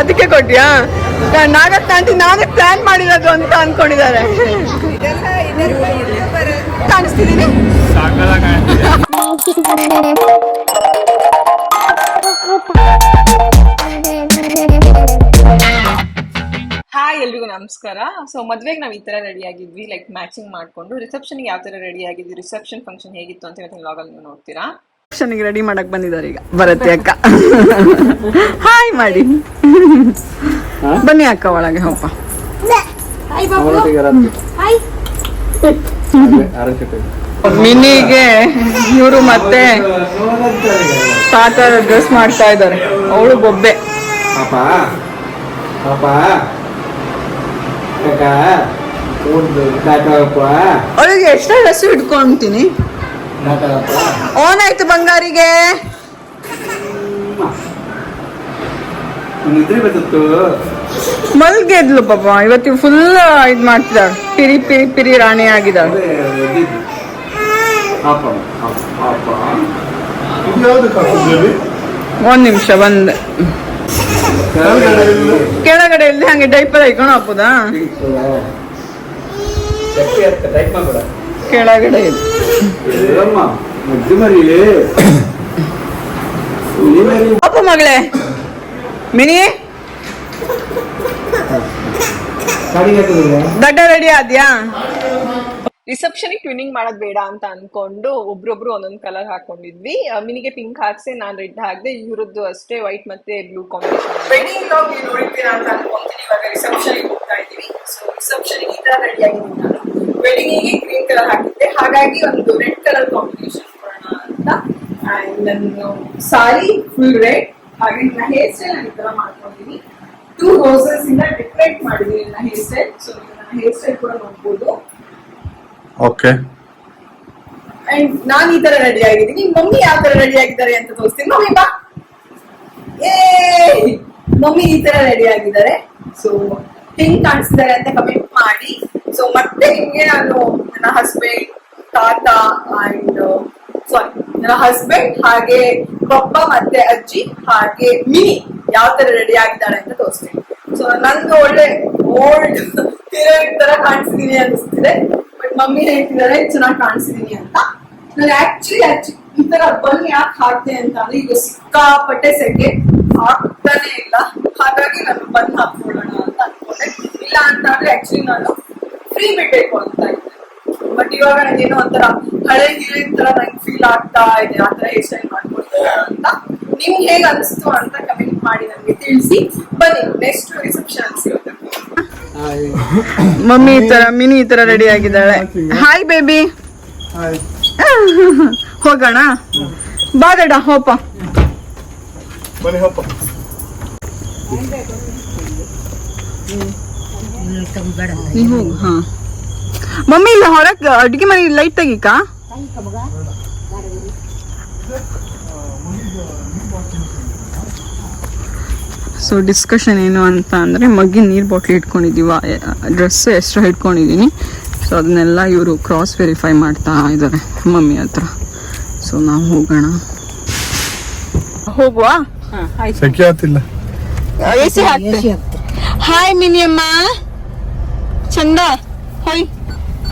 ಅದಕ್ಕೆ ಕೊಟ್ಟಿಯಾ ನಾಗತ್ ಆಂಟಿ ನಾನೇ ಪ್ಲಾನ್ ಮಾಡಿರೋದು ಅಂತ ಅನ್ಕೊಂಡಿದ್ದಾರೆ. ಹಾಯ್ ಎಲ್ರಿಗೂ ನಮಸ್ಕಾರ. ಸೊ ಮದ್ವೆಗೆ ನಾವು ಈ ತರ ರೆಡಿ ಆಗಿದ್ವಿ ಲೈಕ್ ಮ್ಯಾಚಿಂಗ್ ಮಾಡ್ಕೊಂಡು. ರಿಸೆಪ್ಷನ್ ಯಾವ ತರ ರೆಡಿ ಆಗಿದ್ವಿ? ರಿಸೆಪ್ಷನ್ ಫಂಕ್ಷನ್ ಹೇಗಿತ್ತು ಅಂತ ಇವತ್ತಿನ ಲಾಗಲ್ಲಿ ನೀವು ನೋಡ್ತೀರಾ. ರಿಸೆಪ್ಷನ್ಗೆ ರೆಡಿ ಮಾಡಕ್ ಬಂದಿದ್ದಾರೆ ಈಗ. ಬರತ್ತೆ ಅಕ್ಕ. ಹಾಯ್ ಮಾಡಿ ಬನ್ನಿ ಅಕ್ಕ ಒಳಗೆ ಹಬ್ಬ ಮಿನಿಗೆ ಇವರು ಮತ್ತೆ ತಾತ ಡ್ರೆಸ್ ಮಾಡ್ತಾ ಇದ್ದಾರೆ. ಅವಳು ಬೊಬ್ಬೆ. ಅವಳಿಗೆ ಎಷ್ಟ ಡ್ರೆಸ್ ಇಟ್ಕೊಂತೀನಿ ಓನ್ ಆಯ್ತು ಬಂಗಾರಿಗೆ. ಮಲ್ಗೆದ್ಲು ಪಾಪ ಇವತ್ತು ಫುಲ್ ಇದ್ ಮಾಡ್ತಿದ್ದ ಪಿರಿ ಪಿರಿ ಪಿರಿ ರಾಣಿ ಆಗಿದ ಒಂದ್ ನಿಮಿಷ ಒಂದ್. ಕೆಳಗಡೆ ಇಲ್ಲಿ ಹಂಗೆ ಡೈಪರ್ ಹಾಕೊಂಡು ಹಾಕುದಾ? ಕೆಳಗಡೆ ಇದೆ. ಮರಿ ಮಗಳೇ ಮಿನಿ ದಡ್ಡ ರೆಡಿ ಆದ್ಯಾ? ರಿಸೆಪ್ಷನ್ ಟ್ವಿನಿಂಗ್ ಮಾಡೋದ್ ಬೇಡ ಅಂತ ಅನ್ಕೊಂಡು ಒಬ್ರೊಬ್ರು ಒಂದೊಂದ್ ಕಲರ್ ಹಾಕೊಂಡಿದ್ವಿ. ಆ, ಮಿನಿಗೆ ಪಿಂಕ್ ಹಾಕ್ಸಿ ನಾನ್ ರೆಡ್ ಹಾಕ್ದೆ ಇವ್ರದ್ದು ಅಷ್ಟೇ ವೈಟ್ ಮತ್ತೆ ಬ್ಲೂ ಕಾಂಬಿನೇಷನ್. ವೆಡ್ಡಿಂಗ್ ಲಾಗ್ ನೀವು ನೋಡಿರ್ತೀರಾ ಅಂತ ಅನ್ಕೊಂತೀನಿ. ಇವಾಗ ರಿಸೆಪ್ಷನ್ ಹೋಗ್ತಾ ಇದೀವಿ ಸೊ ರಿಸೆಪ್ಷನ್ ಈ ತರ ರೆಡಿ ಆಗಿದ್ದೀನಿ ನಾನು. ವೆಡ್ಡಿಂಗಿಗೆ ಗ್ರೀನ್ ಕಲರ್ ಹಾಕಿದ್ದೆ ಹಾಗಾಗಿ ಒಂದು ರೆಡ್ ಕಲರ್ ಕಾಂಬಿನೇಷನ್ ಕೊಡೋಣ ಅಂತ. ಅಂಡ್ ನನ್ನ ಸಾರಿ ಫುಲ್ ರೆಡ್ ಹಾಗೆ ನನ್ನ ಹೇರ್ ಸ್ಟೈಲ್ ನಾನು ಈ ತರ ಮಾಡ್ಕೊಂಡಿದ್ದೀನಿ ಟೂ ರೋಸಸ್ ಇಂದ ಡೆಕೋರೇಟ್ ಮಾಡಿದೀನಿ ನನ್ನ ಹೇರ್ ಸ್ಟೈಲ್ ಸೊ ನನ್ನ ಹೇರ್ ಸ್ಟೈಲ್ ಕೂಡ ನೋಡ್ಬೋದು. ಓಕೆ ಅಂಡ್ ನಾನು ಈ ತರ ರೆಡಿ ಆಗಿದ್ದೀನಿ. ಮಮ್ಮಿ ಯಾವ ತರ ರೆಡಿ ಆಗಿದ್ದಾರೆ ಅಂತ ತೋರಿಸ್ತೀನಿ. ಮಮ್ಮಿ ಬಾ. ಏ ಮಮ್ಮಿ ಈ ತರ ರೆಡಿ ಆಗಿದ್ದಾರೆ. ಸೊ ಹೆಂಗ್ ಕಾಣಿಸ್ತಿದ್ದಾರೆ ಅಂತ ಕಮೆಂಟ್ ಮಾಡಿ. ಸೊ ಮತ್ತೆ ಹಿಂಗೆ ನಾನು ನನ್ನ ಹಸ್ಬೆಂಡ್ ತಾತ ಅಂಡ್ ಸಾರಿ ನನ್ನ ಹಸ್ಬೆಂಡ್ ಹಾಗೆ ಪಪ್ಪ ಮತ್ತೆ ಅಜ್ಜಿ ಹಾಗೆ ಮಿನಿ ಯಾವ ತರ ರೆಡಿ ಆಗಿದ್ದಾಳೆ ಅಂತ ತೋರಿಸ್ತೀನಿ. ಸೊ ನಂದು ಒಳ್ಳೆ ಓಲ್ಡ್ ಹೀರೋಯಿನ್ ತರ ಕಾಣಿಸ್ತೀನಿ ಅನಿಸ್ತಿದೆ ಬಟ್ ಮಮ್ಮಿ ಹೇಳ್ತಿದ್ದಾರೆ, ಚೆನ್ನಾಗಿ ಕಾಣಿಸ್ತೀನಿ ಅಂತ. ನಾನು ಆಕ್ಚುಲಿ ಈ ತರ ಬನ್ ಯಾಕೆ ಹಾಕ್ತೆ ಅಂತ ಅಂದ್ರೆ, ಈಗ ಸಿಕ್ಕಾಪಟ್ಟೆ ಸೆಕೆ ಹಾಕ್ತಾನೆ ಇಲ್ಲ. ಹಾಗಾಗಿ ನಾನು ಬನ್ ಹಾಕೊಳ್ಳೋಣ ಅಂತ ಅನ್ಕೊಂಡೆ. ಇಲ್ಲ ಅಂತ ಅಂದ್ರೆ ಆಕ್ಚುಲಿ ನಾನು ಫ್ರೀ ಬಿಡ್ಬೇಕು ಅಂತ ಇದ್ದೆ ಬಟ್ ಇವಾಗ ನನಗೇನೋ ಒಂಥರ ಹಳೆ ಹೀರೋಯಿನ್ ತರ ನಂಗೆ ಫೀಲ್ ಆಗ್ತಾ ಇದೆ ಆ ತರ ಹೇರ್ ಸ್ಟೈಲ್ ಮಾಡ್ಕೊಳ್ತಾರೆ ಅಂತ ನಿಮ್ಗೆ ಹೇಗೆ ಅನಿಸ್ತು ಅಂತ ಕಮೆಂಟ್ ಮಾಡಿ ನನಗೆ ತಿಳಿಸಿ. ಬನ್ನಿ ನೆಕ್ಸ್ಟ್ ರಿಸೆಪ್ಷನ್ ಸಿಗುತ್ತೆ ಮಮ್ಮಿ ಈ ತರ ಮಿನಿ ಈ ತರ ರೆಡಿ ಆಗಿದ್ದಾಳೆ. ಹಾಯ್ ಬೇಬಿ ಹೋಗೋಣ? ಬಾದಡ ಹೋಪ ಬನ್ನಿ ಹೋಪ ನೀ ಹೋಗು ಹಾ. ಮಮ್ಮಿ ಇಲ್ಲ ಹೊರಗೆ ಅಡುಗೆ ಮನೆ ಲೈಟ್ ತೆಗಿಕ ಸೊ ಡಿಸ್ಕಷನ್ ಏನು ಅಂತ ಅಂದರೆ ಮಗ್ಗಿ ನೀರು ಬಾಟ್ಲಿ ಇಟ್ಕೊಂಡಿದ್ದೀವ ಡ್ರೆಸ್ ಎಕ್ಸ್ಟ್ರಾ ಇಟ್ಕೊಂಡಿದ್ದೀನಿ. ಸೊ ಅದನ್ನೆಲ್ಲ ಇವರು ಕ್ರಾಸ್ ವೆರಿಫೈ ಮಾಡ್ತಾ ಇದ್ದಾರೆ ಮಮ್ಮಿ ಹತ್ರ. ಸೊ ನಾವು ಹೋಗೋಣ. ಹೋಗುವ? ಹಾಯ್ ಮಿನಿಯಮ್ಮ. ಚಂದ. ಹೋಯ್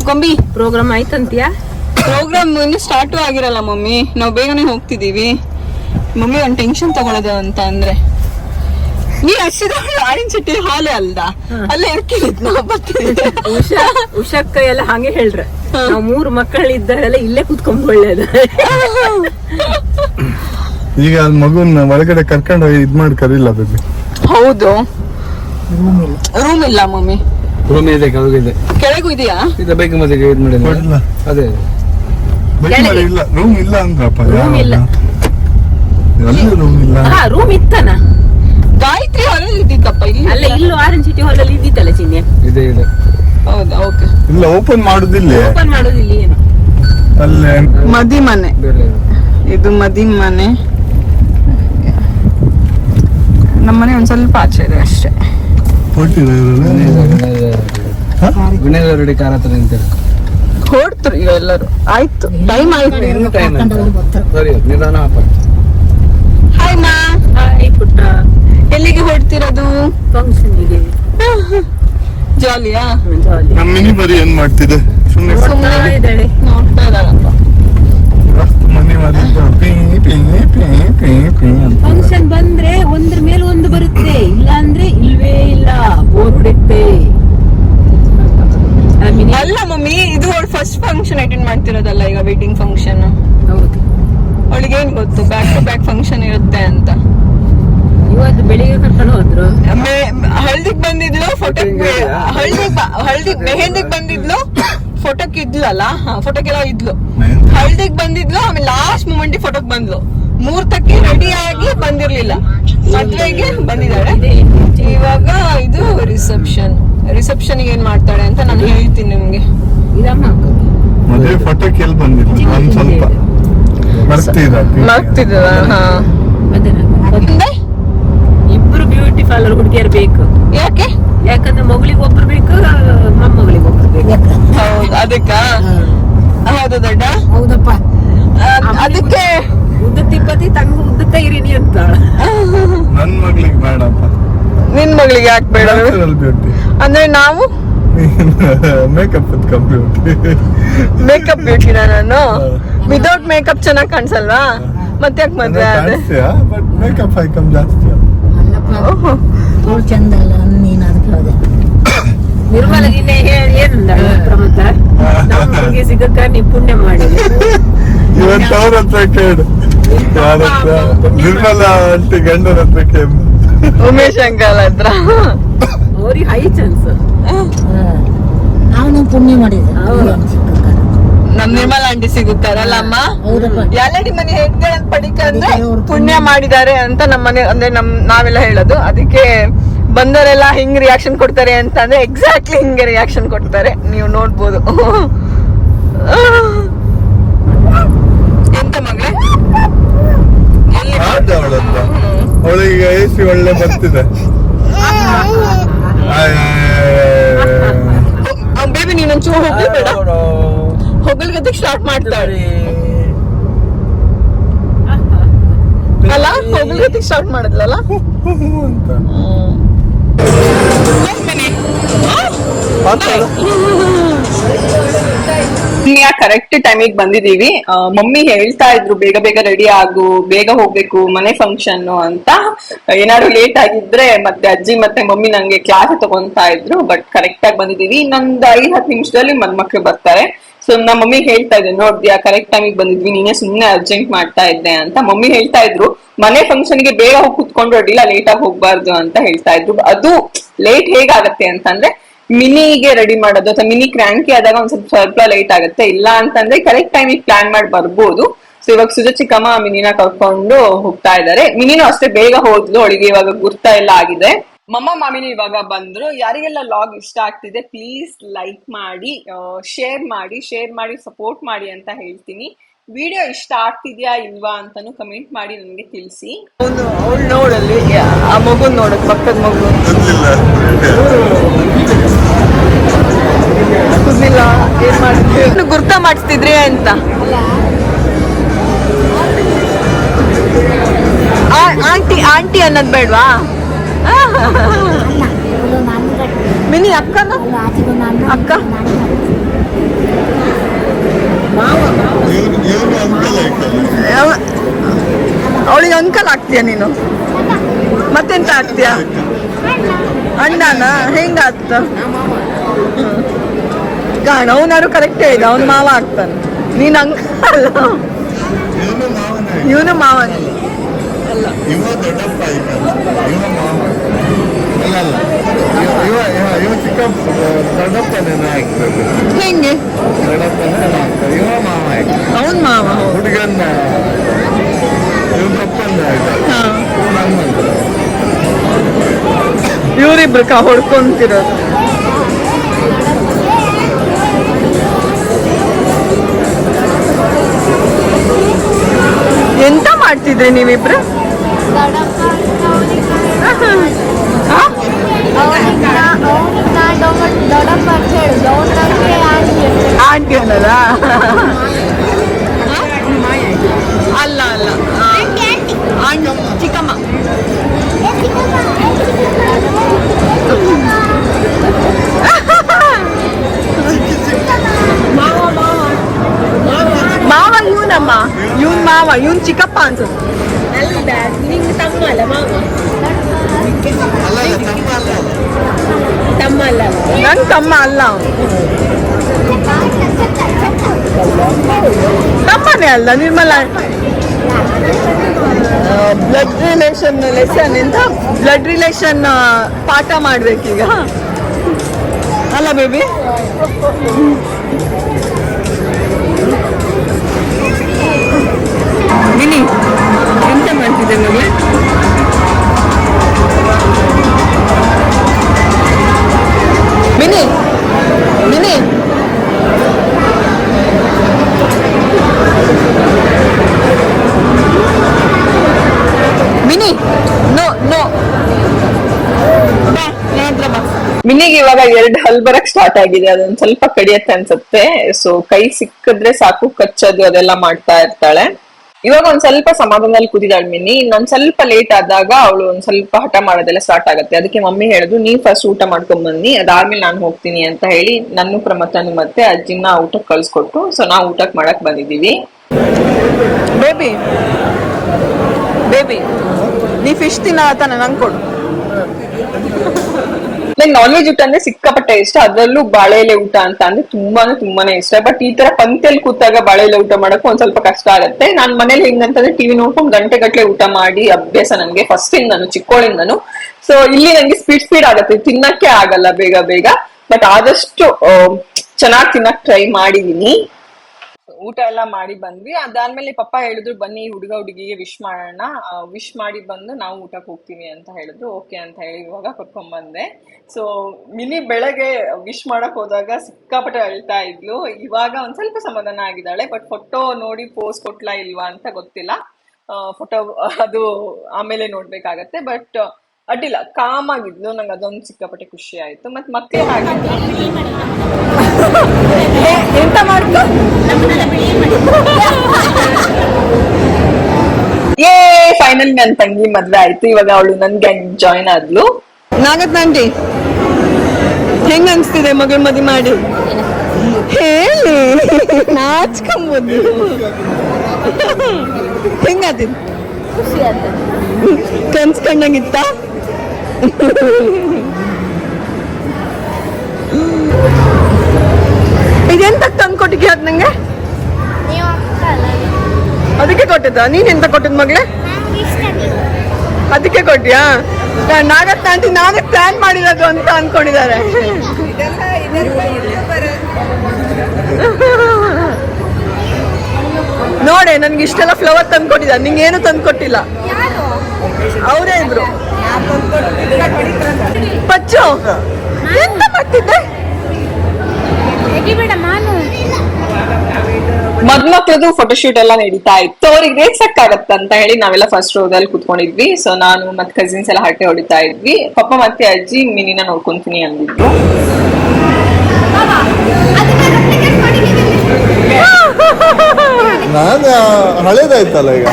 ಗೊಂಬಿ. ಪ್ರೋಗ್ರಾಮ್ ಆಯ್ತಂತ್ಯಾ? ಪ್ರೋಗ್ರಾಮ್ ಇನ್ನು ಸ್ಟಾರ್ಟು ಆಗಿರಲ್ಲ ಮಮ್ಮಿ. ನಾವು ಬೇಗನೆ ಹೋಗ್ತಿದೀವಿ. ಮಮ್ಮಿ ಒಂದು ಟೆನ್ಷನ್ ತಗೊಳ್ಳೋದು ಅಂತ ಅಂದ್ರೆ. ನೀ ಹಸಿದ ಆರಿನ ಚಟ್ಟಿ ಹಾಲೆ ಅಲ್ದ? ಅಲ್ಲೇ ಇರ್ಕಿದ್ ನಾವು ಉಷಾ ಉಷಕ್ಕ ಎಲ್ಲ ಹಂಗೆ ಹೇಳ್ರ. ನಾವ್ ಮೂರು ಮಕ್ಕಳು ಇದ್ದಾರೆಲ್ಲ ಇಲ್ಲೇ ಕುತ್ಕೊಂಡ್ ಒಳ್ಳೇದು. ಈಗ ಮಗುನ ಒಳಗಡೆ ಕರ್ಕೊಂಡು ಹೋಗಿ ಇದ್ ಮಾಡಿ ಕರಿಲ್ಲ ಬೇಬಿ ಹೌದು. ರೂಮ್ ಇಲ್ಲ ಮಮ್ಮಿ. ರೂಮ್ ಇದೆ ಕೆಳಗಿದೆ ಕೆಳಗೂ ಇದೆಯಾ? ಇದೆ ಬೈಕ್ ಮತ್ತೆ ಇದು ಮಾಡಿ ಅದೇ. ಇಲ್ಲ. ರೂಮ್ ಇಲ್ಲ ಅಂದ್ರಪ್ಪ Room ಇಲ್ಲ. ರೂಮ್ ಇಲ್ಲ? ಹಾ ರೂಮ್ ಇತ್ತನ. ಗಾಯತ್ರಿ ಹಾಲಲ್ಲಿ ಇದ್ದಿತ್ತಪ್ಪ ಇಲ್ಲಿ ಅಲ್ಲ ಇಲ್ಲೂ ಆರೆಂಜ್ ಸಿಟಿ ಹೊಲದಲ್ಲಿ ಅಲ್ಲಿ ಇದ್ದಿತ್ತಲ್ಲ ಚಿನ್ನೆ? ಇದೆ ಇದೆ. ಹೌದಾ ಓಕೆ ಇಲ್ಲ ಓಪನ್ ಮಾಡುದಿಲ್ಲ. ಓಪನ್ ಮಾಡೋದಿಲ್ಲ ಏನು? ಅಲ್ಲೇ. ಮದಿ ಮನೆ. ಬೇರೆ. ಇದು ಮದಿ ಮನೆ. ನಮ್ಮನೆ ಒಂದ್ ಸ್ವಲ್ಪ ಆಚೆ ಇದೆ ಅಷ್ಟೇ. ಕೊಟ್ಟಿರೋ ವಿನಯ್ ರೆಡ್ಡಿ ಕಾರ್ ಹತ್ರ ನಿಂತಿರು. ಹೊಡ್ತ್ರು ಈಗ ಎಲ್ಲರೂ. ಆಯ್ತು ಟೈಮ್ ಆಯ್ತು. ಇನ್ನು ಟೈಮ್ ಸರಿ ನಿಧಾನ ಹಾಪ ಹಾಯ್ ಮಾ ಹಾಯ್ ಪುಟ್ಟ ಎಲ್ಲಿಗೆ ಹೊಡ್ತಿರೋದು ಫಂಕ್ಷನ್ಗೆ ಜಾಲಿಯಾ ಜಾಲಿ ನಮ್ ಮಿನಿ ಬರಿ ಏನ್ ಮಾಡ್ತಿದೆ? ಸುಮ್ನೆ ಸುಮ್ಮನೆ ಇದ್ದಾಳೆ. ನೋಡ್ತಾ ಇದ್ದಾಳಪ್ಪ. ಮನಿ ಫಂಕ್ಷನ್ ಬಂದ್ರೆ ಒಂದ್ರ ಮೇಲೆ ಒಂದು ಬರುತ್ತೆ. ಇಲ್ಲ ಅಂದ್ರೆ ಇಲ್ವೇ ಇಲ್ಲ. ಬೋರ್ ಹೊಡೆಯುತ್ತೆ ಅಲ್ಲ ಮಮ್ಮಿ ಇದು ಅವಳು ಫಸ್ಟ್ ಫಂಕ್ಷನ್ ಅಟೆಂಡ್ ಮಾಡ್ತಿರೋದಲ್ಲ ಈಗ ವೇಟಿಂಗ್ ಫಂಕ್ಷನ್ ಹೌದು. ಅವಳಿಗೆ ಏನ್ ಗೊತ್ತು? ಬ್ಯಾಕ್ ಟು ಬ್ಯಾಕ್ ಫಂಕ್ಷನ್ ಇರುತ್ತೆ ಅಂತ. ಇವತ್ತು ಬೆಳಿಗ್ಗೆ ಕರ್ಕೊಂಡು ಹೋದ್ರು. ಹಳ್ದಿಗ್ ಬಂದಿದ್ಲು ಫೋಟೋಕ್ ಹಳ್ದಿಗ್ ಹಳ್ದಿಗ್ ಮೆಹಂದಿಗ್ ಬಂದಿದ್ಲು ಫೋಟೋಕ್ ಇದ್ಲಲ್ಲ ಫೋಟೋಕ್ಕೆಲ್ಲ ಇದ್ಲು. ಹಳ್ದಿಗ್ ಬಂದಿದ್ಲು ಆಮೇಲೆ ಲಾಸ್ಟ್ ಮೂಮೆಂಟ್ ಫೋಟೋಕ್ ಬಂದ್ಲು. ಮುಹೂರ್ತಕ್ಕೆ ರೆಡಿ ಆಗಿ ಬಂದಿರ್ಲಿಲ್ಲ. ಮದ್ವೆಗೆ ಬಂದಿದ್ದಾಳೆ ಇವಾಗ ಇದು ರಿಸೆಪ್ಷನ್ ರಿಸೆಪ್ಷನ್ ಏನ್ ಮಾಡ್ತಾಳೆ ಅಂತ ನಾನು ಹೇಳ್ತೀನಿ ನಿಮ್ಗೆ. ಇದಮ್ಮ. ಮದುವೆ ಒಂದ್ ಸ್ವಲ್ಪ. ಇಬ್ರು ಬ್ಯೂಟಿ ಪಾರ್ಲರ್ ಹುಡುಗಿಯರು ಬೇಕು. ಯಾಕೆ? ಯಾಕಂದ್ರೆ ಮಗಳಿಗೆ ಒಬ್ರು ಬೇಕು ಮೊಮ್ಮಗಳಿಗೆ ಒಬ್ರು ಬೇಕು. ಹೌದು ಅದಕ್ಕ? ಹೌದು ದೊಡ್ಡ? ಹೌದಪ್ಪ. ಅದಕ್ಕೆ ಉದ್ದ ತಿಪ್ಪತಿ ತಂಗ ಉದ್ದಕ್ಕ ಇರಿನಿ ಅಂತ. ನನ್ ಮಗಳಿಗೆ ಬೇಡಪ್ಪ. ನಿನ್ ಮಗಳಿಗೆ ಯಾಕೆ ಬೇಡ? ಅಂದ್ರೆ ನಾವು? ಮೇಕಪ್ ಮೇಕಪ್ ಬ್ಯೂಟಿನ ನಾನು? ವಿದೌಟ್ ಮೇಕಪ್ ಚೆನ್ನಾಗಿ ಕಾಣಿಸಲ್ವಾ? ಮತ್ತೆ ಯಾಕೆ ಮದ್ವೆ ಆದ್ರೆ ಬಟ್ ಮೇಕಪ್ ಐಕಮ್ ಜಾಸ್ತಿ ಚಂದ ಅಲ್ಲ ನೀನು ಅದಕ್ಕೆ ಹೋದೆ. ನಿರ್ಮಲ ನಿನ್ನೆ ಏ- ಏನಂದಾಳು ಪ್ರಮತ್ತ ನಮಗೆ ಸಿಗಕ್ಕ ನೀ ಪುಣ್ಯ ಮಾಡಿದೆ. ಇವತ್ತು ಅವ್ರ ಹತ್ರ ಕೇಳು. ಯಾರ ಹತ್ರ? ನಿರ್ಮಲಾ ಅಂಟಿ ಗಂಡನ ಹತ್ರ ಕೇಳು. ಉಮೇಶ್ ಅಂಕಲ್ ಹತ್ರ. ಅವ್ರಿಗೆ ಹೈ ಚಾನ್ಸ್ ಅವನು ಪುಣ್ಯ ಮಾಡಿದ. ನಮ್ ನಿರ್ಮಲ ಆಂಟಿ ಸಿಗುತ್ತಾರಲ್ಲ ಅಮ್ಮ ಎಲ್ಲಡಿ ಮನೆ ಅಂತ ಪಡಿಕ ಅಂದ್ರೆ ಪುಣ್ಯ ಮಾಡಿದ್ದಾರೆ ಅಂತ ನಮ್ಮ ಮನೆ ಅಂದ್ರೆ ನಮ್ ನಾವೆಲ್ಲ ಹೇಳೋದು. ಅದಕ್ಕೆ ಬಂದವರೆಲ್ಲ ಹಿಂಗ್ ರಿಯಾಕ್ಷನ್ ಕೊಡ್ತಾರೆ ಅಂತ ಅಂದ್ರೆ ಎಕ್ಸಾಕ್ಟ್ಲಿ ಹಿಂಗೆ ರಿಯಾಕ್ಷನ್ ಕೊಡ್ತಾರೆ. ನೀವು ನೋಡ್ಬೋದು ಎಂತ ಮಗಳೇ ಎಲ್ಲಿ ಆದ ಅವಳ ಅವಳಿಗೆ ಎ ಸಿ ಒಳ್ಳೆ ಬರ್ತಿದೆ. ಬೇಬಿ ನೀನೊಂಚೂರು ಹೋಗ್ಲಿ ಬೇಡ. ಹೊಗಲ್ಗದಕ್ಕೆ ಸ್ಟಾರ್ಟ್ ಮಾಡ್ತಾಳೆ. ಅಲ್ಲ ಹೊಗಲ್ಗದಕ್ಕೆ ಸ್ಟಾರ್ಟ್ ಮಾಡಿದ್ಲಲ್ಲ? ಅಂತ. ಕರೆಕ್ಟ್ ಟೈಮಿಗೆ ಬಂದಿದೀವಿ ಮಮ್ಮಿ ಹೇಳ್ತಾ ಇದ್ರು, ಬೇಗ ಬೇಗ ರೆಡಿ ಆಗು, ಬೇಗ ಹೋಗ್ಬೇಕು, ಮನೆ ಫಂಕ್ಷನ್ ಅಂತ. ಏನಾದ್ರು ಲೇಟ್ ಆಗಿದ್ರೆ ಮತ್ತೆ ಅಜ್ಜಿ ಮತ್ತೆ ಮಮ್ಮಿ ನಂಗೆ ಕ್ಲಾಸ್ ತಗೊಂತಾ ಇದ್ರು ಬಟ್ ಕರೆಕ್ಟ್ ಆಗಿ ಬಂದಿದೀವಿ ಇನ್ನೊಂದ್ ಐದ್ ಹತ್ತು ನಿಮಿಷದಲ್ಲಿ ಮದ್ಮಕ್ಳು ಬರ್ತಾರೆ. ಸೊ ನಮ್ಮ ಮಮ್ಮಿ ಹೇಳ್ತಾ ಇದ್ದೆ, ನೋಡ್ದ್ಯಾ ಕರೆಕ್ಟ್ ಟೈಮಿಗೆ ಬಂದಿದ್ವಿ, ನೀನೇ ಸುಮ್ನೆ ಅರ್ಜೆಂಟ್ ಮಾಡ್ತಾ ಇದ್ದೆ ಅಂತ. ಮಮ್ಮಿ ಹೇಳ್ತಾ ಇದ್ರು, ಮನೆ ಫಂಕ್ಷನ್ಗೆ ಬೇಗ ಹೋಗಿ ಕುತ್ಕೊಂಡು ಅಡ್ಡಿಲ್ಲ ಲೇಟ್ ಆಗಿ ಹೋಗ್ಬಾರ್ದು ಅಂತ ಹೇಳ್ತಾ ಇದ್ರು. ಅದು ಲೇಟ್ ಹೇಗಾಗತ್ತೆ ಅಂತಂದ್ರೆ ಮಿನಿಗೆ ರೆಡಿ ಮಾಡೋದು ಅಥವಾ ಮಿನಿ ಕ್ರಾಂಕಿ ಆದಾಗ ಒಂದ್ ಸ್ವಲ್ಪ ಸ್ವಲ್ಪ ಲೇಟ್ ಆಗುತ್ತೆ. ಇಲ್ಲ ಅಂತಂದ್ರೆ ಕರೆಕ್ಟ್ ಟೈಮಿಗೆ ಪ್ಲಾನ್ ಮಾಡಿ ಬರ್ಬೋದು. ಸೊ ಇವಾಗ ಸುಜ ಚಿಕ್ಕಮ್ಮ ಮಿನಿನ ಕರ್ಕೊಂಡು ಹೋಗ್ತಾ ಇದ್ದಾರೆ. ಮಿನಿನೂ ಅಷ್ಟೇ ಬೇಗ ಹೋದ್ಲು ಅವಳಿಗೆ ಇವಾಗ ಗುರ್ತ ಎಲ್ಲ ಆಗಿದೆ. ಮಮ್ಮ ಮಾಮಿನಿ ಇವಾಗ ಬಂದ್ರು. ಯಾರಿಗೆಲ್ಲ ಲಾಗ್ ಇಷ್ಟ ಆಗ್ತಿದೆ ಪ್ಲೀಸ್ ಲೈಕ್ ಮಾಡಿ ಶೇರ್ ಮಾಡಿ ಶೇರ್ ಮಾಡಿ ಸಪೋರ್ಟ್ ಮಾಡಿ ಅಂತ ಹೇಳ್ತೀನಿ. ವಿಡಿಯೋ ಇಷ್ಟ ಆಗ್ತಿದ್ಯಾ ಇಲ್ವಾ ಅಂತಾನು ಕಮೆಂಟ್ ಮಾಡಿ ನನಗೆ ತಿಳಿಸಿ. ಅವಳು ನೋಡಲ್ಲಿ ಆ ಮಗು ನೋಡಕ್ ಪಕ್ಕದ ಮಗು. ಕುದಿಲ್ಲ ಏನ್ ಮಾಡ್ತಿದ್ರಿ ಗುರ್ತ ಮಾಡಿಸ್ತಿದ್ರಿ ಅಂತ. ಆಂಟಿ ಆಂಟಿ ಅನ್ನೋದು ಬೇಡ್ವಾ? ಮಿನಿ ಅಕ್ಕ? ಆಯ್ತಲ್ಲ ಅವಳಿಗೆ ಅಂಕಲ್ ಆಗ್ತೀಯ ನೀನು? ಮತ್ತೆಂತ ಆಗ್ತೀಯ? ಅಣ್ಣನ? ಹೆಂಗ ಕಾಣ ಅವನಾರು ಕರೆಕ್ಟ್ ಹೇಳಿದ? ಅವ್ನ ಮಾವ ಆಗ್ತಾನೆ. ನೀನ್ ಹಂಗ ಇವನು ಮಾವನೇ. ಇವನು ಮಾವನ. ಅಲ್ಲ. ಅಲ್ಲ ಹೆಂಗೆ? ಅವನ್ ಮಾವ? ಹುಡುಗನ್ನ ಇವರಿಬ್ರು ಹೊಡ್ಕೊಂತಿರೋದು. ಮಾಡ್ತಿದ್ರಿ ನೀವಿಬ್ರು? ಆಂಟಿ ಅನ್ನದ ಅಲ್ಲ ಅಲ್ಲ. ಚಿಕ್ಕಮ್ಮ ಮಾವ ಇವನಮ್ಮ ಇವನ್ ಮಾವ ಇವನ್ ಚಿಕ್ಕಪ್ಪ ಅನ್ಸುತ್ತೆ ಅಲ್ಲ ನಿಂಗೆ ತಮ್ಮ ಅಲ್ಲ ಮಾವ? ತಮ್ಮ ಅಲ್ಲ ಅಲ್ಲ. ತಮ್ಮ ಅಲ್ಲ ನನ್ ತಮ್ಮ ಅಲ್ಲ. ತಮ್ಮನೇ ಅಲ್ಲ ನಿರ್ಮಲ. ಬ್ಲಡ್ ರಿಲೇಷನ್ ಲೆಸನ್ ಇಂದ ಬ್ಲಡ್ ರಿಲೇಷನ್ ಪಾಠ ಮಾಡ್ಬೇಕೀಗ. ಅಲ್ಲ ಬೇಬಿ ಮಿನಿ, ಎಂತ ಮಾಡ್ತಿದ್ದೆ ಮಗಳೇ? Mini mini. Mini, no no. ಮಿನಿಗೆ ಇವಾಗ ಎರಡು ಹಲ್ ಬರಕ್ ಸ್ಟಾರ್ಟ್ ಆಗಿದೆ. ಅದೊಂದ್ ಸ್ವಲ್ಪ ಕಡಿಯತ್ತೆ ಅನ್ಸುತ್ತೆ. ಸೊ ಕೈ ಸಿಕ್ಕಿದ್ರೆ ಸಾಕು, ಕಚ್ಚೋದು ಅದೆಲ್ಲ ಮಾಡ್ತಾ ಇರ್ತಾಳೆ. ಇವಾಗ ಒಂದ್ ಸ್ವಲ್ಪ ಸಮಾಧಾನದಲ್ಲಿ ಕೂತಿದ್ದಾಳೆ ಮಿನಿ ಇನ್ನೊಂದ್ ಸ್ವಲ್ಪ ಲೇಟ್ ಆದಾಗ ಅವಳು ಒಂದ್ ಸ್ವಲ್ಪ ಹಠ ಮಾಡೋದೆಲ್ಲ ಸ್ಟಾರ್ಟ್ ಆಗುತ್ತೆ. ಅದಕ್ಕೆ ಮಮ್ಮಿ ಹೇಳಿದ್ರು ನೀ ಫಸ್ಟ್ ಊಟ ಮಾಡ್ಕೊಂಡ್ ಬನ್ನಿ ಅದಾದ್ಮೇಲೆ ನಾನು ಹೋಗ್ತೀನಿ ಅಂತ ಹೇಳಿ ನನ್ನ ಪ್ರಮತನು ಮತ್ತೆ ಅಜ್ಜಿನ ಊಟಕ್ಕೆ ಕಳ್ಸ್ಕೊಟ್ಟು ಸೊ ನಾವು ಊಟಕ್ಕೆ ಮಾಡಕ್ ಬಂದಿದೀವಿ ಬೇಬಿ ಬೇಬಿ ನೀ ಫಿಶ್ ತಿನ್ನ ಅಂತ ನಂಗೆ ಕೊಡು. ನಂಗೆ ನಾನ್ ವೆಜ್ ಊಟ ಅಂದ್ರೆ ಸಿಕ್ಕಾಪಟ್ಟೆ ಇಷ್ಟ. ಅದರಲ್ಲೂ ಬಾಳೆ ಎಲೆ ಊಟ ಅಂತ ಅಂದ್ರೆ ತುಂಬಾನೇ ತುಂಬಾನೇ ಇಷ್ಟ. ಬಟ್ ಈ ತರ ಪಂಕ್ತಿಯಲ್ಲಿ ಕೂತಾಗ ಬಾಳೆ ಎಲೆ ಊಟ ಮಾಡಕ್ಕೂ ಒಂದ್ ಸ್ವಲ್ಪ ಕಷ್ಟ ಆಗುತ್ತೆ. ನಾನ್ ಮನೇಲಿ ಹೆಂಗಂತಂದ್ರೆ ಟಿವಿ ನೋಡ್ಕೊಂಡು ಗಂಟೆ ಗಟ್ಟಲೆ ಊಟ ಮಾಡಿ ಅಭ್ಯಾಸ ನನ್ಗೆ ಫಸ್ಟ್ ಇಂದನು, ಚಿಕ್ಕೋಳಿಂದನು. ಸೊ ಇಲ್ಲಿ ನಂಗೆ ಸ್ಪೀಡ್ ಸ್ಪೀಡ್ ಆಗತ್ತೆ. ತಿನ್ನಕ್ಕೆ ಆಗಲ್ಲ ಬೇಗ ಬೇಗ. ಬಟ್ ಆದಷ್ಟು ಚೆನ್ನಾಗಿ ತಿನ್ನಕ್ ಟ್ರೈ ಮಾಡಿದೀನಿ. ಊಟ ಎಲ್ಲ ಮಾಡಿ ಬಂದ್ವಿ. ಅದಾದ್ಮೇಲೆ ಪಪ್ಪ ಹೇಳಿದ್ರು, ಬನ್ನಿ ಹುಡುಗ ಹುಡುಗಿಗೆ ವಿಶ್ ಮಾಡೋಣ. ವಿಶ್ ಮಾಡಿ ಬಂದು ನಾವು ಊಟಕ್ಕೆ ಹೋಗ್ತೀವಿ ಅಂತ ಹೇಳಿದ್ರು. ಓಕೆ ಅಂತ ಹೇಳಿ ಇವಾಗ ಕರ್ಕೊಂಡ್ ಬಂದೆ. ಸೊ ಮಿನಿ ಬೆಳಗ್ಗೆ ವಿಶ್ ಮಾಡಕ್ ಹೋದಾಗ ಸಿಕ್ಕಾಪಟ್ಟೆ ಅಳ್ತಾ ಇದ್ಲು. ಇವಾಗ ಒಂದ್ ಸ್ವಲ್ಪ ಸಮಾಧಾನ ಆಗಿದ್ದಾಳೆ ಬಟ್ ಫೋಟೋ ನೋಡಿ ಪೋಸ್ ಕೊಟ್ಲಾ ಇಲ್ವಾ ಅಂತ ಗೊತ್ತಿಲ್ಲ. ಫೋಟೋ ಅದು ಆಮೇಲೆ ನೋಡ್ಬೇಕಾಗತ್ತೆ. ಬಟ್ ಅಡ್ಡಿಲ್ಲ ಕಾಮ್ ಆಗಿದ್ಲು ನಂಗೆ ಅದೊಂದು ಸಿಕ್ಕಾಪಟ್ಟೆ ಖುಷಿ ಆಯ್ತು. ಮತ್ತೆ ಮತ್ತೆ ಎಂತ ಮಾಡ್ತು? ಏ ಫೈನಲ್ ನನ್ ತಂಗಿ ಮದ್ವೆ ಆಯ್ತು. ಇವಾಗ ಅವಳು ನನ್ ಗ್ಯಾಂಗ್ ಜಾಯ್ನ್ ಆದ್ಲು. ನಾಗತ್ ನಂಟಿ ಹೆಂಗ ಅನ್ಸ್ತಿದೆ ಮಗಳ ಮದ್ವೆ ಮಾಡಿ? ಹೇಳಿ. ನಾಚ್ಕೊಂಬೋದು. ಆಯ್ತು. ಕನ್ಸ್ಕೊಂಡಂಗಿತ್ತ ಇದೆಂತ ತಂದು ಕೊಟ್ಟಿಗೆ ಅದು ನಂಗೆ? ಅದಕ್ಕೆ ಕೊಟ್ಟಿದ್ದ? ನೀನ್ ಎಂತ ಕೊಟ್ಟಿದ್ ಮಗಳೇ? ಅದಕ್ಕೆ ಕೊಟ್ಟಿಯಾ? ನಾಗತ್ತ ಆಂಟಿ ನಾನೇ ಪ್ಲಾನ್ ಮಾಡಿರೋದು ಅಂತ ಅನ್ಕೊಂಡಿದ್ದಾರೆ. ನೋಡೆ ನನ್ಗೆ ಇಷ್ಟೆಲ್ಲ ಫ್ಲವರ್ ತಂದು ಕೊಟ್ಟಿದ್ದಾರೆ ನಿಂಗೆ ಏನು ತಂದು ಕೊಟ್ಟಿಲ್ಲ? ಅವರೇ ಇದ್ರು. ಪಚ್ಚು ಎಂತ ಮಾಡ್ತಿದ್ದೆ? ತೆಗಿಬೇಡ ಮಾನು? ಮದ್ಮಕ್ಳದು ಫೋಟೋಶೂಟ್ ಎಲ್ಲ ನಡೀತಾ ಇತ್ತು. ಅವ್ರಿಗೆ ಆಗುತ್ತೆ ಅಂತ ಹೇಳಿ ನಾವೆಲ್ಲ ಫಸ್ಟ್ ರೋದಲ್ಲಿ ಕುತ್ಕೊಂಡಿದ್ವಿ. ಸೊ ನಾನು ಮತ್ ಕಸಿನ್ಸ್ ಎಲ್ಲ ಹರಟೆ ಹೊಡಿತಾ ಇದ್ವಿ. ಪಪ್ಪ ಮತ್ತೆ ಅಜ್ಜಿ ಮಿನಿನ ನೋಡ್ಕೊಂತೀನಿ ಅಂದಿದ್ರು. ನಾನು ಹಳೇದಾಯ್ತಲ್ಲ ಈಗ.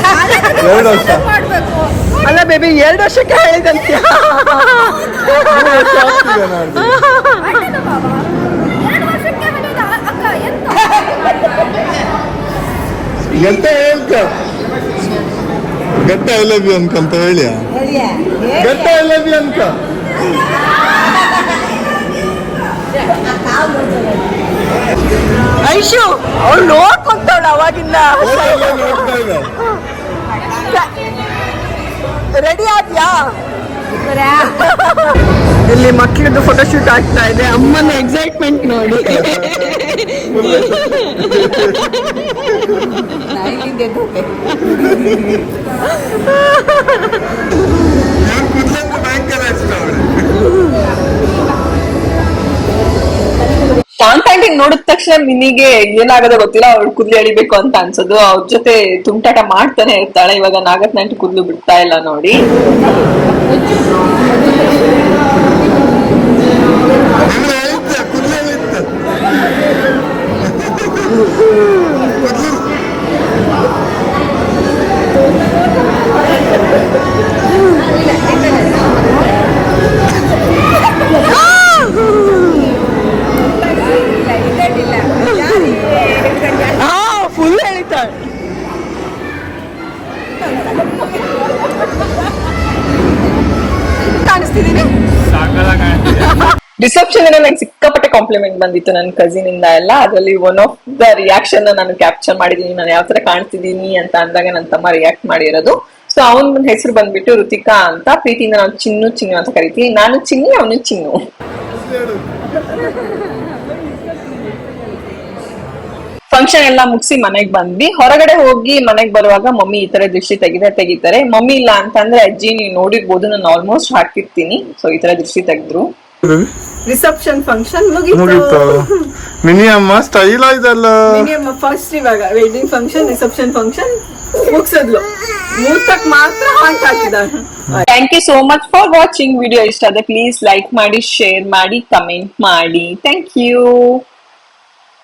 ಎರಡು ವರ್ಷ. ಅಲ್ಲ ಬೇಬಿ ಎರಡು ವರ್ಷಕ್ಕೆ ಹೇಳಿದಂತ್ಯ ಎಂತ? ಹೇಳ್ಕ ಗಟ್ಟ ಐ ಲವ್ ಯು ಅನ್ಕಂತ ಹೇಳಿ ಗಟ್ಟ ಐ ಲವ್ ಯು ಅನ್ಕ ಐಶು ಅವ್ಳು ನೋಡ್ಕೊಂತಾಳ ಅವಾಗಿಂದ. ರೆಡಿ ಆದ್ಯಾ? ಇಲ್ಲಿ ಮಕ್ಕಳದ್ದು ಫೋಟೋಶೂಟ್ ಆಗ್ತಾ ಇದೆ. ಅಮ್ಮನ ಎಕ್ಸೈಟ್ಮೆಂಟ್ ನೋಡಿ. ಶಾಂತಾಂಟಿಗೆ ನೋಡಿದ ತಕ್ಷಣ ಮಿನಿಗೆ ಏನಾಗದ ಗೊತ್ತಿಲ್ಲ? ಅವಳು ಕುದ್ಲಿ ಎಳಿಬೇಕು ಅಂತ ಅನ್ಸೋದು. ಅವ್ರ ಜೊತೆ ತುಂಟಾಟ ಮಾಡ್ತಾನೆ ಇರ್ತಾಳೆ. ಇವಾಗ ನಾಗತ್ ನಂಟಿ ಕುದ್ಲು ಬಿಡ್ತಾ ಇಲ್ಲ ನೋಡಿ. ಇವ್ರು Nhìn! ರಿಸೆಪ್ಷನ್ ನಂಗೆ ಸಿಕ್ಕಾಪಟ್ಟೆ ಕಾಂಪ್ಲಿಮೆಂಟ್ ಬಂದಿತ್ತು ನನ್ನ ಕಸಿನ್ ಇಂದ ಎಲ್ಲ. ಅದರಲ್ಲಿ ಒನ್ ಆಫ್ ದ ರಿಯಾಕ್ಷನ್ ನಾನು ಕ್ಯಾಪ್ಚರ್ ಮಾಡಿದೀನಿ. ನಾನು ಯಾವ ತರ ಕಾಣ್ತಿದ್ದೀನಿ ಅಂತ ಅಂದಾಗ ನನ್ನ ತಮ್ಮ ರಿಯಾಕ್ಟ್ ಮಾಡಿರೋದು. ಸೊ ಅವನ ಹೆಸರು ಬಂದ್ಬಿಟ್ಟು ಋತಿಕಾ ಅಂತ. ಪ್ರೀತಿಯಿಂದ ನಾನು ಚಿನ್ನು ಚಿನ್ನು ಅಂತ ಕರಿತೀನಿ. ನಾನು ಚಿನ್ನಿ, ಅವನು ಚಿನ್ನು. ಫಂಕ್ಷನ್ ಎಲ್ಲ ಮುಗಿಸಿ ಮನೆಗೆ ಬಂದ್ವಿ. ಹೊರಗಡೆ ಹೋಗಿ ಮನೆಗ್ ಬರುವಾಗ ಮಮ್ಮಿ ಈ ತರ ದೃಷ್ಟಿ ತೆಗಿದ, ತೆಗಿತಾರೆ. ಮಮ್ಮಿ ಇಲ್ಲ ಅಂತಂದ್ರೆ ಅಜ್ಜಿ ನೀವು ನೋಡಿರ್ಬೋದು. ನಾನು ಆಲ್ಮೋಸ್ಟ್ ಹಾಕಿರ್ತೀನಿ. ಸೊ ಈ ತರ ದೃಷ್ಟಿ ತೆಗೆದ್ರು. ರಿಸೆಪ್ಷನ್ ಫಂಕ್ಷನ್ ಮುಗಿತು. ಮಿನಿ ಅಮ್ಮ ಸ್ಟೈಲ್ ಆಯ್ತಲ್ಲ. ಫಸ್ಟ್ ಇವಾಗ ವೆಡ್ಡಿಂಗ್ ಫಂಕ್ಷನ್ ರಿಸೆಪ್ಷನ್ ಫಂಕ್ಷನ್ ಮುಗಿಸಿದ್ಲು. ಮುಹೂರ್ತಕ್ ಮಾತ್ರ ಹಾಕಿ ಹಾಕಿದ thank you so much for watching video ಇಷ್ಟ ಆದ್ರೆ ಪ್ಲೀಸ್ ಲೈಕ್ ಮಾಡಿ ಶೇರ್ ಮಾಡಿ ಕಮೆಂಟ್ ಮಾಡಿ. Thank you